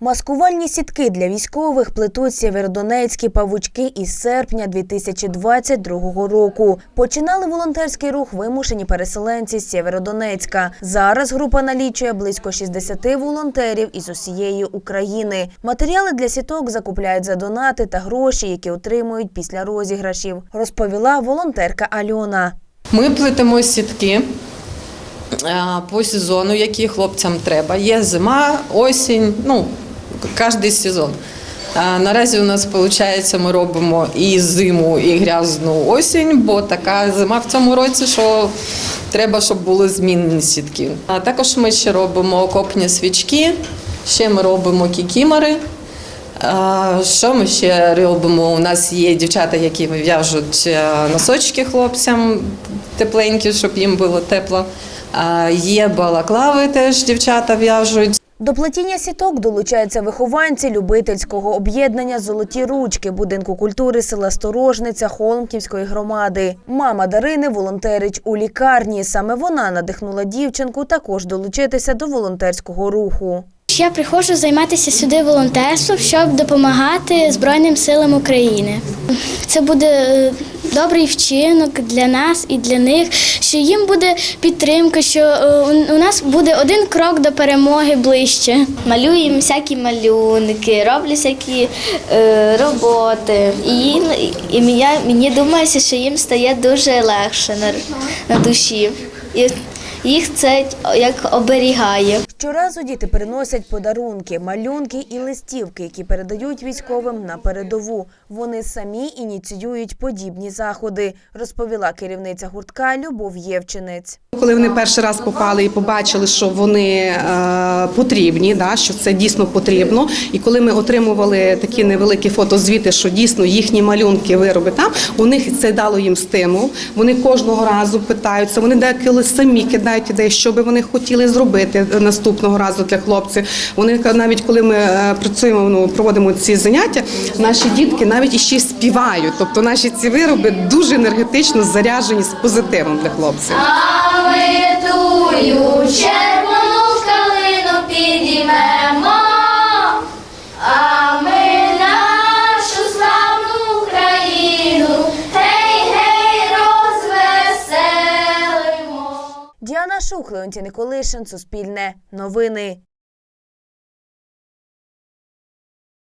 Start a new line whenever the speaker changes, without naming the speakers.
Маскувальні сітки для військових плетуть сєвєродонецькі павучки із серпня 2022 року. Починали волонтерський рух вимушені переселенці з Сєвєродонецька. Зараз група налічує близько 60 волонтерів із усієї України. Матеріали для сіток закупляють за донати та гроші, які отримують після розіграшів, розповіла волонтерка Альона.
Ми плетемо сітки е, по сезону, які хлопцям треба. Є зима, осінь, ну, кожен сезон. Е, Наразі у нас виходить, ми робимо і зиму, і грязну осінь, бо така зима в цьому році, що треба, щоб були змінені сітки. А також ми ще робимо окопні свічки, ще ми робимо кікімори. А, Що ми ще робимо? У нас є дівчата, які в'яжуть е, носочки хлопцям тепленькі, щоб їм було тепло. А, Є балаклави, теж дівчата в'яжуть.
До плетіння сіток долучаються вихованці любительського об'єднання Золоті ручки будинку культури села Сторожниця Холмківської громади. Мама Дарини волонтерить у лікарні. Саме вона надихнула дівчинку також долучитися до волонтерського руху.
Я приходжу займатися сюди волонтерством, щоб допомагати Збройним силам України. Це буде е, добрий вчинок для нас і для них, що їм буде підтримка, що е, у- нас буде один крок до перемоги ближче. Малюємо всякі малюнки, роблю всякі е, роботи. І, і мені, мені думається, що їм стає дуже легше на, на душі. І їх це як оберігає.
Щоразу діти приносять подарунки, малюнки і листівки, які передають військовим на передову. Вони самі ініціюють подібні заходи, розповіла керівниця гуртка Любов Євчинець.
Коли вони перший раз попали і побачили, що вони е, потрібні, да, що це дійсно потрібно. І коли ми отримували такі невеликі фотозвіти, що дійсно їхні малюнки, вироби там, у них це дало їм стимул. Вони кожного разу питаються, вони деколи самі кидають ідеї, що би вони хотіли зробити наступного разу для хлопців. Вони навіть коли ми е, працюємо, ну, проводимо ці заняття, наші дітки навіть іще співають. Тобто наші ці вироби дуже енергетично заряджені з позитивом для хлопців.
Розвеселимо.
Діана Колишин, Суспільне, Новини.